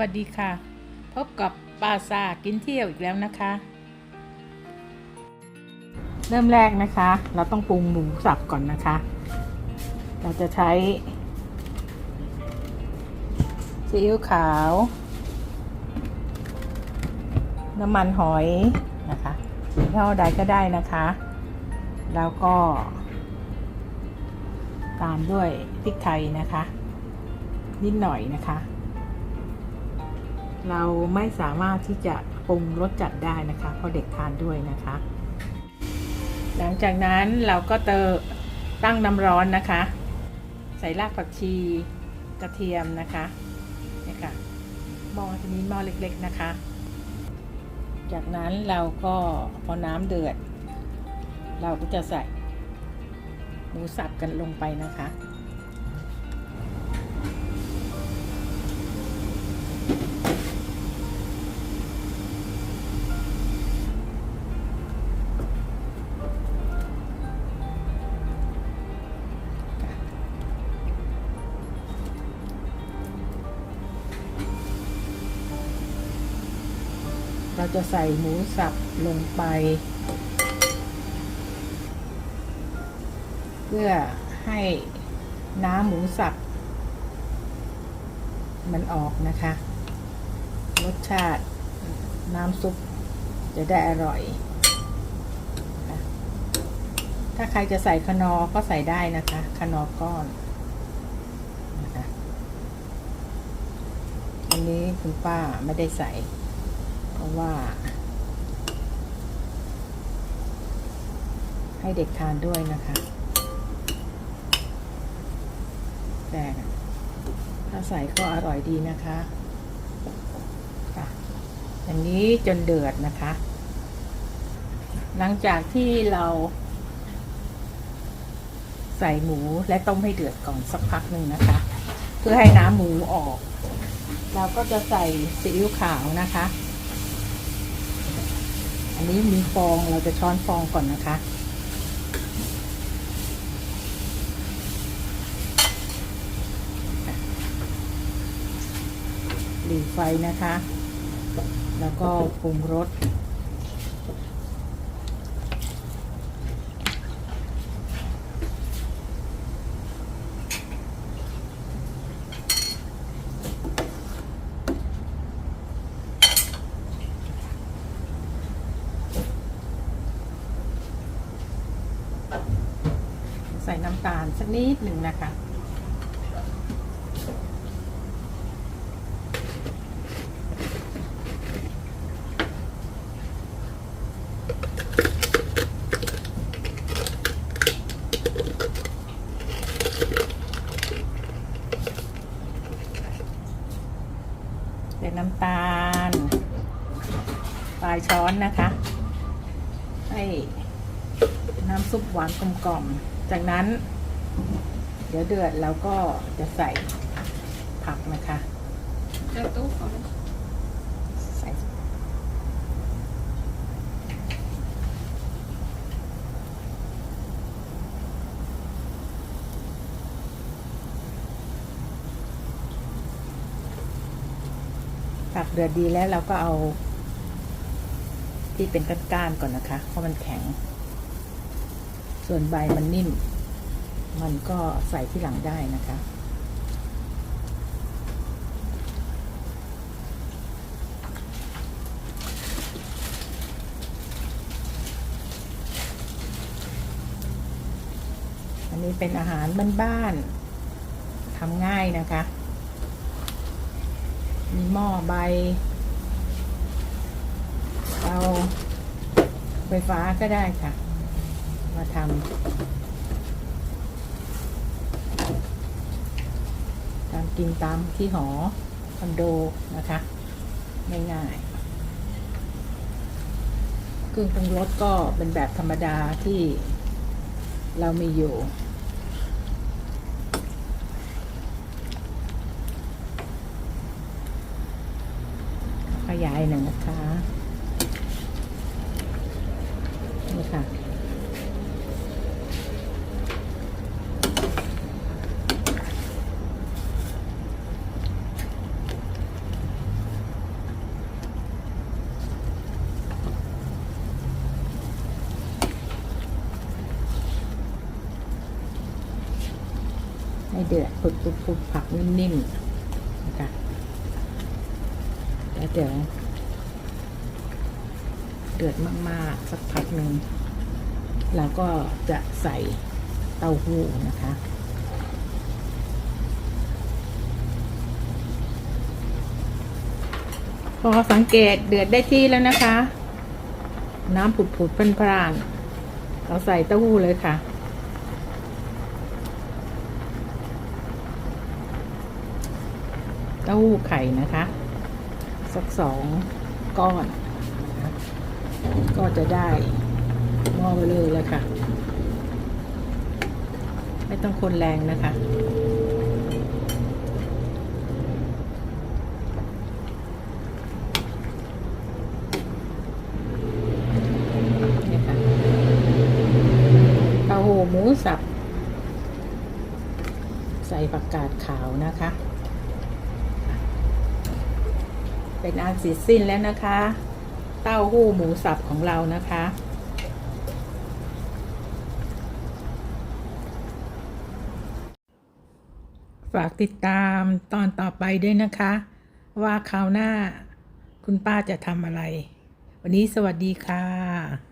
วัสดีค่ะ พบกับปาซากินเที่ยวอีกแล้วนะคะ เริ่มแรกนะคะ เราต้องปรุงหมูสับก่อนนะคะ เราจะใช้ซีอิ๊วขาว น้ำมันหอยนะคะยี่ห้อใดก็ได้นะคะ แล้วก็ ตามด้วยพริกไทยนะคะ นิดหน่อยนะคะ เราไม่สามารถที่จะปรุงรสจัดได้นะคะเพราะเด็กทานด้วยนะคะ หลังจากนั้นเราก็เตอตั้งน้ำร้อนนะคะ ใส่รากผักชีกระเทียมนะคะนี่ค่ะหม้อทีนี้หม้อเล็กๆนะคะ จากนั้นเราก็พอน้ำเดือด เราก็จะใส่หมูสับกันลงไปนะคะ เราจะใส่หมูสับลงไป เพื่อให้น้ำหมูสับ มันออกนะคะ รสชาติน้ำซุปจะได้อร่อย ถ้าใครจะใส่คนอก็ใส่ได้นะคะคนอก้อนนะคะอันนี้คุณป้าไม่ได้ใส่ เพราะว่า ให้เด็กทานด้วยนะคะแต่ถ้าใส่ก็อร่อยดีนะคะค่ะอันนี้จนเดือดนะคะ หลังจากที่เราใส่หมูและต้มให้เดือดก่อนสักพักหนึ่งนะคะ เพื่อให้น้ำหมูออก เราก็จะใส่ซีอิ๊วขาวนะคะ อันนี้มีฟองเราจะช้อนฟองก่อนนะคะ ดีไฟนะคะ แล้วก็ปรุงรส ส่น้ำตาลสักนิดหนึ่งนะคะใส่น้ำตาลปลายช้อนนะคะ ให้น้ำซุปหวานกลมกล่อม จากนั้น เดี๋ยวเดือดเราก็จะใส่ผักนะคะจะตู้ก่อนใส่ผักเดือดดีแล้วเราก็เอาที่เป็นก้านๆก่อนนะคะ เพราะมันแข็ง ส่วนใบมันนิ่ม มันก็ใส่ที่หลังได้นะคะ อันนี้เป็นอาหารบ้านๆทำง่ายนะคะ มีหม้อใบเตาไฟฟ้าก็ได้ค่ะ มาทำตามกินตามที่หอคอนโดนะคะ ง่ายๆเครื่องปรุงรสก็เป็นแบบธรรมดาที่เรามีอยู่ขยายหนึ่งนะคะ นี่ค่ะ น เดือดปุดปุดปุดผักนิ่มๆนะคะแล้วเดี๋ยวเดือดมากๆ สักพักหนึ่งเราก็จะใส่เต้าหู้นะคะพอสังเกตเดือดได้ที่แล้วนะคะ น้ำผุดผุดๆเป็นพราน เราใส่เต้าหู้เลยค่ะ ต้าหู้ไข่นะคะ สักสองก้อน ก็จะได้หม้อไปเลยแล้วค่ะ ไม่ต้องคนแรงนะคะดูหมูสับ ใส่ผักกาดขาวนะคะ เป็นอันเสร็จสิ้นแล้วนะคะ เต้าหู้หมูสับของเรานะคะ ฝากติดตามตอนต่อไปด้วยนะคะ ว่าคราวหน้าคุณป้าจะทำอะไร วันนี้สวัสดีค่ะ